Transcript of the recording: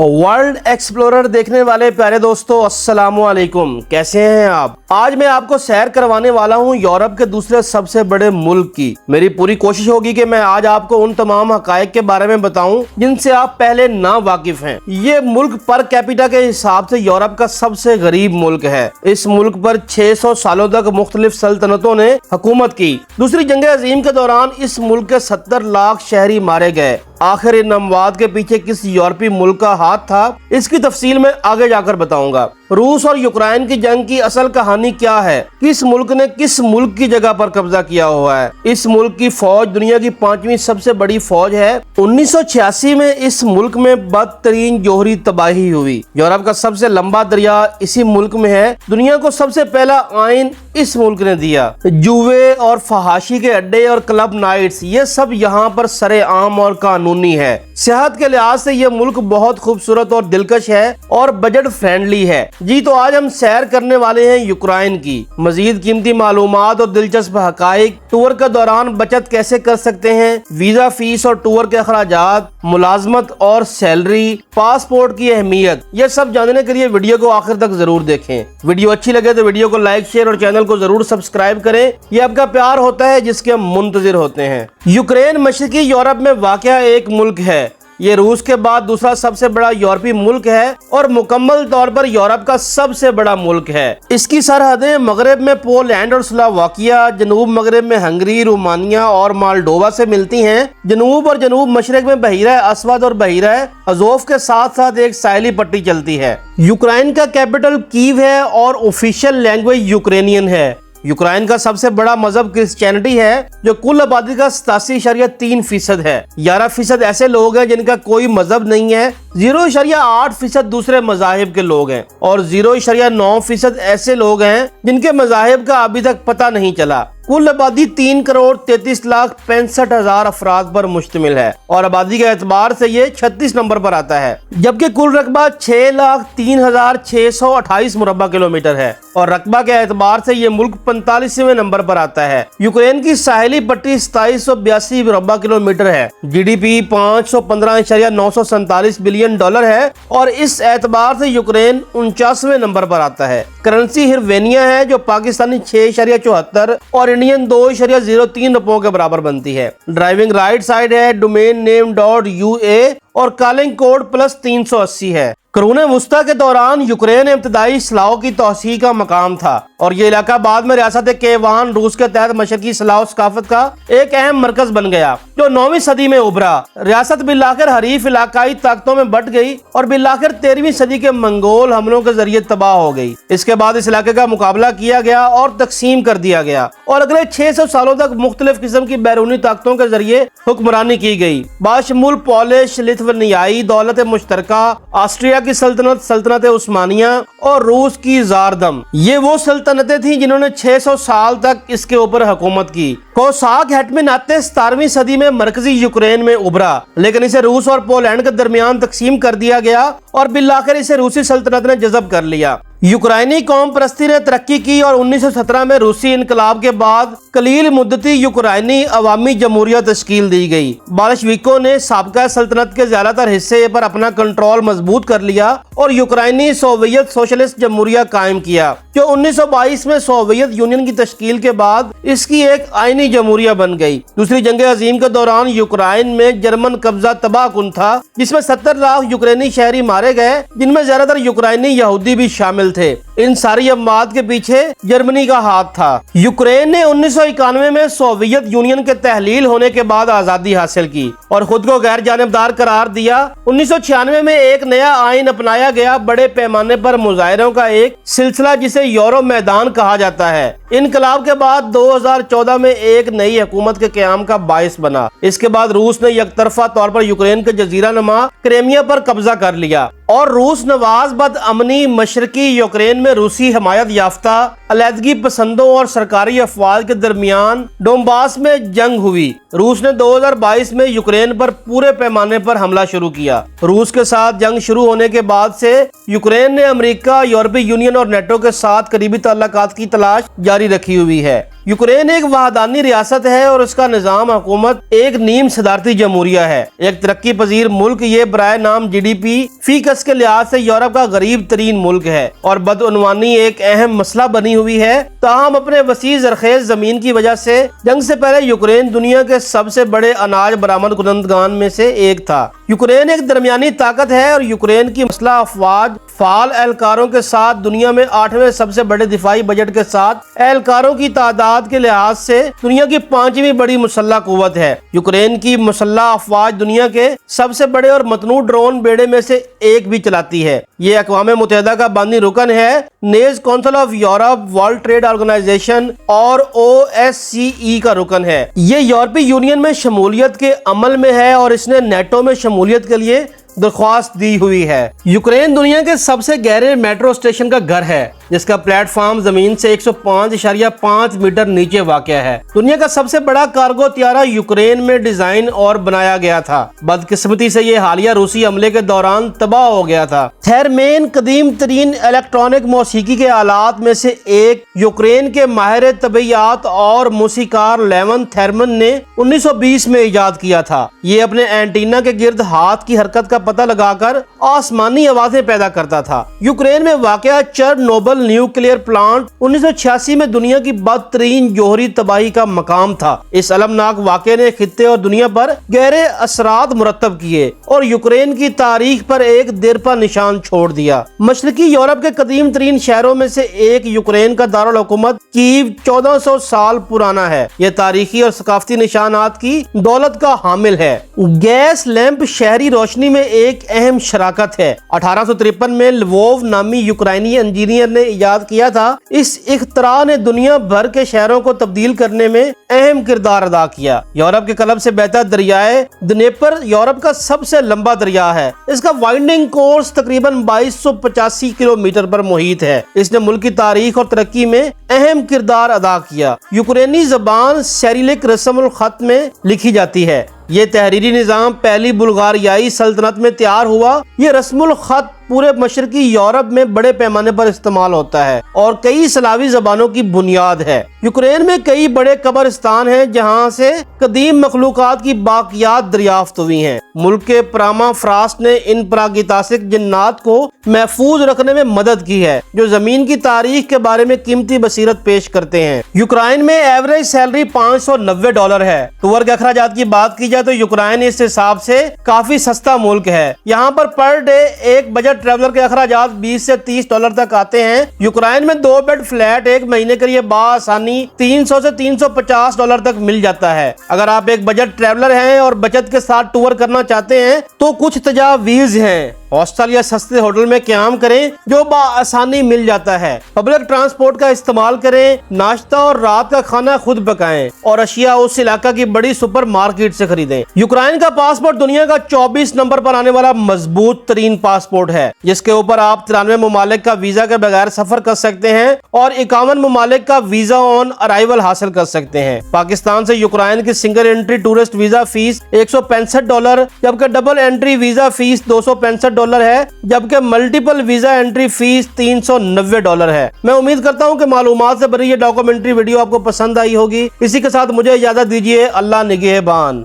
World explorer دیکھنے والے پیارے دوستو، السلام علیکم۔ کیسے ہیں آپ؟ آج میں آپ کو سیر کروانے والا ہوں یورپ کے دوسرے سب سے بڑے ملک کی۔ میری پوری کوشش ہوگی کہ میں آج آپ کو ان تمام حقائق کے بارے میں بتاؤں جن سے آپ پہلے نہ واقف ہیں۔ یہ ملک پر کیپیٹا کے حساب سے یورپ کا سب سے غریب ملک ہے۔ اس ملک پر چھ سو سالوں تک مختلف سلطنتوں نے حکومت کی۔ دوسری جنگ عظیم کے دوران اس ملک کے ستر لاکھ شہری مارے گئے۔ آخر ان اموات کے پیچھے کس یورپی ملک کا ہاتھ تھا؟ اس کی تفصیل میں آگے جا کر بتاؤں گا۔ روس اور یوکرائن کی جنگ کی اصل کہانی کیا ہے؟ کس ملک نے کس ملک کی جگہ پر قبضہ کیا ہوا ہے؟ اس ملک کی فوج دنیا کی پانچویں سب سے بڑی فوج ہے۔ انیس سو چھیاسی میں اس ملک میں بدترین جوہری تباہی ہوئی۔ یورپ کا سب سے لمبا دریا اسی ملک میں ہے۔ دنیا کو سب سے پہلا آئین اس ملک نے دیا۔ جوے اور فہاشی کے اڈے اور کلب نائٹس، یہ سب یہاں پر سر عام اور قانونی ہے۔ صحت کے لحاظ سے یہ ملک بہت خوبصورت اور دلکش ہے اور بجٹ فرینڈلی ہے۔ جی تو آج ہم سیر کرنے والے ہیں یوکرائن کی۔ مزید قیمتی معلومات اور دلچسپ حقائق ٹور کے دوران بچت کیسے کر سکتے ہیں، ویزا فیس اور ٹور کے اخراجات، ملازمت اور سیلری، پاسپورٹ کی اہمیت، یہ سب جاننے کے لیے ویڈیو کو آخر تک ضرور دیکھیں۔ ویڈیو اچھی لگے تو ویڈیو کو لائک، شیئر اور چینل کو ضرور سبسکرائب کریں۔ یہ آپ کا پیار ہوتا ہے جس کے ہم منتظر ہوتے ہیں۔ یوکرین مشرقی یورپ میں واقع ایک ملک ہے۔ یہ روس کے بعد دوسرا سب سے بڑا یورپی ملک ہے اور مکمل طور پر یورپ کا سب سے بڑا ملک ہے۔ اس کی سرحدیں مغرب میں پولینڈ اور سلاواکیا جنوب مغرب میں ہنگری رومانیا اور مالڈووا سے ملتی ہیں۔ جنوب اور جنوب مشرق میں بحیرہ اسود اور بحیرہ ازوف کے ساتھ ساتھ ایک ساحلی پٹی چلتی ہے۔ یوکرائن کا کیپٹل کیو ہے اور آفیشیل لینگویج یوکرینین ہے۔ یوکرائن کا سب سے بڑا مذہب کرسچینٹی ہے، جو کل آبادی کا ستاسی اشاریہ تین فیصد ہے۔ گیارہ فیصد ایسے لوگ ہیں جن کا کوئی مذہب نہیں ہے۔ زیرو اشاریہ آٹھ فیصد دوسرے مذاہب کے لوگ ہیں۔ اور زیرو اشاریہ نو فیصد ایسے لوگ ہیں جن کے مذاہب کا ابھی تک پتہ نہیں چلا۔ کل آبادی تین کروڑ تینتیس لاکھ پینسٹھ ہزار افراد پر مشتمل ہے اور آبادی کے اعتبار سے یہ چھتیس نمبر پر آتا ہے، جبکہ کل رقبہ چھ لاکھ تین ہزار چھ سو اٹھائیس مربع کلومیٹر ہے اور رقبہ کے اعتبار سے یہ ملک پینتالیسویں نمبر پر آتا ہے۔ یوکرین کی ساحلی پٹی ستائیس سو بیاسی مربع کلومیٹر ہے جی ڈی پی پانچ سو پندرہ اشاریہ نو سو سینتالیس بلین ڈالر ہے اور اس اعتبار سے یوکرین انچاسویں نمبر پر آتا ہے۔ کرنسی ہروینیا ہے جو پاکستانی چھ اشاریہ چوہتر اور انڈین دو اشریہ زیرو تین روپوں کے برابر بنتی ہے ڈرائیونگ رائٹ سائڈ ہے domain name dot U A اور کالنگ کوڈ پلس تین سو اسی ہے۔ قرون وسطی کے دوران یوکرین ابتدائی اسلحوں کی توسیع کا مقام تھا اور یہ علاقہ بعد میں ریاست کیوان روس کے تحت مشرقی اسلحہ ثقافت کا ایک اہم مرکز بن گیا، جو نویں صدی میں ابھرا۔ ریاست بالآخر حریف علاقائی طاقتوں میں بٹ گئی اور بالآخر تیرہویں صدی کے منگول حملوں کے ذریعے تباہ ہو گئی۔ اس کے بعد اس علاقے کا مقابلہ کیا گیا اور تقسیم کر دیا گیا اور اگلے چھ سو سالوں تک مختلف قسم کی بیرونی طاقتوں کے ذریعے حکمرانی کی گئی۔ باشمول پولش لتھونیائی دولت مشترکہ، آسٹریا کی سلطنت سلطنت عثمانیہ اور روس کی زاردم۔ یہ وہ سلطنتیں تھیں جنہوں نے چھ سو سال تک اس کے اوپر حکومت کی۔ کوساک ہیٹمن آتے ستارویں صدی میں مرکزی یوکرین میں ابھرا، لیکن اسے روس اور پولینڈ کے درمیان تقسیم کر دیا گیا اور بالآخر اسے روسی سلطنت نے جذب کر لیا۔ یوکرائنی قوم پرستی نے ترقی کی اور انیس سو سترہ میں روسی انقلاب کے بعد کلیل مدتی یوکرائنی عوامی جمہوریہ تشکیل دی گئی۔ بالشویکوں نے سابقہ سلطنت کے زیادہ تر حصے پر اپنا کنٹرول مضبوط کر لیا اور یوکرائنی سوویت سوشلسٹ جمہوریہ قائم کیا، جو انیس سو بائیس میں سوویت یونین کی تشکیل کے بعد اس کی ایک آئینی جمہوریہ بن گئی۔ دوسری جنگ عظیم کے دوران یوکرائن میں جرمن قبضہ تباہ کن تھا، جس میں ستر لاکھ یوکرینی شہری مارے گئے، جن میں زیادہ تر یوکرائنی یہودی بھی شامل تھے۔ ان ساری اموات کے پیچھے جرمنی کا ہاتھ تھا۔ یوکرین نے انیس سو اکانوے میں سوویت یونین کے تحلیل ہونے کے بعد آزادی حاصل کی اور خود کو غیر جانبدار قرار دیا۔ انیس سو چھیانوے میں ایک نیا آئین اپنایا گیا۔ بڑے پیمانے پر مظاہروں کا ایک سلسلہ جسے یورو میدان کہا جاتا ہے۔ انقلاب کے بعد دو ہزار چودہ میں ایک نئی حکومت کے قیام کا باعث بنا۔ اس کے بعد روس نے یک طرفہ طور پر یوکرین کے جزیرہ نما کریمیا پر قبضہ کر لیا۔ اور روس نواز بد امنی مشرقی یوکرین میں روسی حمایت یافتہ علیحدگی پسندوں اور سرکاری افواج کے درمیان ڈومباس میں جنگ ہوئی۔ روس نے دو ہزار بائیس میں یوکرین پر پورے پیمانے پر حملہ شروع کیا۔ روس کے ساتھ جنگ شروع ہونے کے بعد سے یوکرین نے امریکہ، یورپی یونین اور نیٹو کے ساتھ قریبی تعلقات کی تلاش جاری رکھی ہوئی ہے۔ یوکرین ایک وحدانی ریاست ہے اور اس کا نظام حکومت ایک نیم صدارتی جمہوریہ ہے۔ ایک ترقی پذیر ملک یہ برائے نام جی ڈی پی فیکس کے لحاظ سے یورپ کا غریب ترین ملک ہے اور بدعنوانی ایک اہم مسئلہ بنی ہوئی ہے۔ تاہم اپنے وسیع زرخیز زمین کی وجہ سے جنگ سے پہلے یوکرین دنیا کے سب سے بڑے اناج برآمد کنندگان میں سے ایک تھا۔ یوکرین ایک درمیانی طاقت ہے اور یوکرین کی مسئلہ افواج فعال اہلکاروں کے ساتھ دنیا میں آٹھویں سب سے بڑے دفاعی بجٹ کے ساتھ اہلکاروں کی تعداد کے لحاظ سے دنیا کی پانچویں بڑی مسلح قوت ہے۔ یوکرین کی مسلح افواج دنیا کے سب سے بڑے اور متنوع ڈرون بیڑے میں سے ایک بھی چلاتی ہے۔ یہ اقوام متحدہ کا باندھی رکن ہے۔ نیز council of Europe, world trade organisation اور او ایس سی ای کا رکن ہے۔ یہ یورپی یونین میں شمولیت کے عمل میں ہے اور اس نے نیٹو میں شمولیت کے لیے درخواست دی ہوئی ہے۔ یوکرین دنیا کے سب سے گہرے میٹرو اسٹیشن کا گھر ہے۔ جس کا پلیٹ فارم زمین سے 105 اشاریہ پانچ میٹر نیچے واقع ہے۔ دنیا کا سب سے بڑا کارگو تیارہ یوکرین میں ڈیزائن اور بنایا گیا تھا۔ بدقسمتی سے یہ حالیہ روسی حملے کے دوران تباہ ہو گیا تھا۔ تھیرمین قدیم ترین الیکٹرانک موسیقی کے آلات میں سے ایک یوکرین کے ماہر طبیعیات اور موسیقار لیون تھیرمن نے 1920 میں ایجاد کیا تھا۔ یہ اپنے اینٹینا کے گرد ہاتھ کی حرکت کا پتہ لگا کر آسمانی آوازیں پیدا کرتا تھا۔ یوکرین میں واقع Chernobyl chemical nuclear plant انیس سو چھیاسی میں دنیا کی بدترین جوہری تباہی کا مقام تھا۔ اس المناک واقعے نے خطے اور دنیا پر گہرے اثرات مرتب کیے اور یوکرین کی تاریخ پر ایک دیرپا نشان چھوڑ دیا۔ مشرقی یورپ کے قدیم ترین شہروں میں سے ایک یوکرین کا دارالحکومت کیو چودہ سو سال پرانا ہے۔ یہ تاریخی اور ثقافتی نشانات کی دولت کا حامل ہے۔ گیس لیمپ شہری روشنی میں ایک اہم شراکت ہے۔ اٹھارہ سو ترپن میں لووو نامی یوکرائنی انجینئر نے ایجاد کیا تھا، اس اختراع نے دنیا بھر کے شہروں کو تبدیل کرنے میں اہم کردار ادا کیا۔ یورپ کے کلب سے بہتا دریائے دنیپر یورپ کا سب سے لمبا دریا ہے۔ اس کا وائنڈنگ کورس تقریباً بائیس سو پچاسی کلو میٹر پر محیط ہے۔ اس نے ملک کی تاریخ اور ترقی میں اہم کردار ادا کیا۔ یوکرینی زبان سیریلک رسم الخط میں لکھی جاتی ہے۔ یہ تحریری نظام پہلی بلغاریائی سلطنت میں تیار ہوا۔ یہ رسم الخط پورے مشرقی یورپ میں بڑے پیمانے پر استعمال ہوتا ہے اور کئی سلاوی زبانوں کی بنیاد ہے۔ یوکرین میں کئی بڑے قبرستان ہیں جہاں سے قدیم مخلوقات کی باقیات دریافت ہوئی ہیں۔ ملک کے پراما فراسٹ نے ان پراگیتاسک جنات کو محفوظ رکھنے میں مدد کی ہے، جو زمین کی تاریخ کے بارے میں قیمتی بصیرت پیش کرتے ہیں۔ یوکرائن میں ایوریج سیلری پانچ سو نوے ڈالر ہے۔ ٹور کے اخراجات کی بات کی جائے تو یوکرائن اس حساب سے کافی سستا ملک ہے۔ یہاں پر پر ڈے ایک بجٹ ٹریولر کے اخراجات بیس سے تیس ڈالر تک آتے ہیں۔ یوکرائن میں دو بیڈ فلیٹ ایک مہینے کے لیے بآسانی تین سو سے تین سو پچاس ڈالر تک مل جاتا ہے۔ اگر آپ ایک بجٹ ٹریولر ہیں اور بچت کے ساتھ ٹور کرنا چاہتے ہیں تو کچھ تجاویز ہیں۔ ہاسٹل یا سستے ہوٹل میں قیام کریں جو بآسانی مل جاتا ہے۔ پبلک ٹرانسپورٹ کا استعمال کریں، ناشتہ اور رات کا کھانا خود پکائیں اور اشیاء اس علاقہ کی بڑی سپر مارکیٹ سے خریدیں۔ یوکرائن کا پاسپورٹ دنیا کا چوبیس نمبر پر آنے والا مضبوط ترین پاسپورٹ ہے، جس کے اوپر آپ ترانوے ممالک کا ویزا کے بغیر سفر کر سکتے ہیں اور اکاون ممالک کا ویزا آن ارائیول حاصل کر سکتے ہیں۔ پاکستان سے یوکرائن کی single entry tourist visa fee ایک سو پینسٹھ ڈالر، جبکہ ڈبل انٹری ویزا فیس دو سو پینسٹھ ڈالر ہے، جبکہ ملٹیپل ویزا انٹری فیس تین سو نوے ڈالر ہے۔ میں امید کرتا ہوں کہ معلومات سے بھری یہ ڈاکومنٹری ویڈیو آپ کو پسند آئی ہوگی۔ اسی کے ساتھ مجھے اجازت دیجیے اللہ نگہبان۔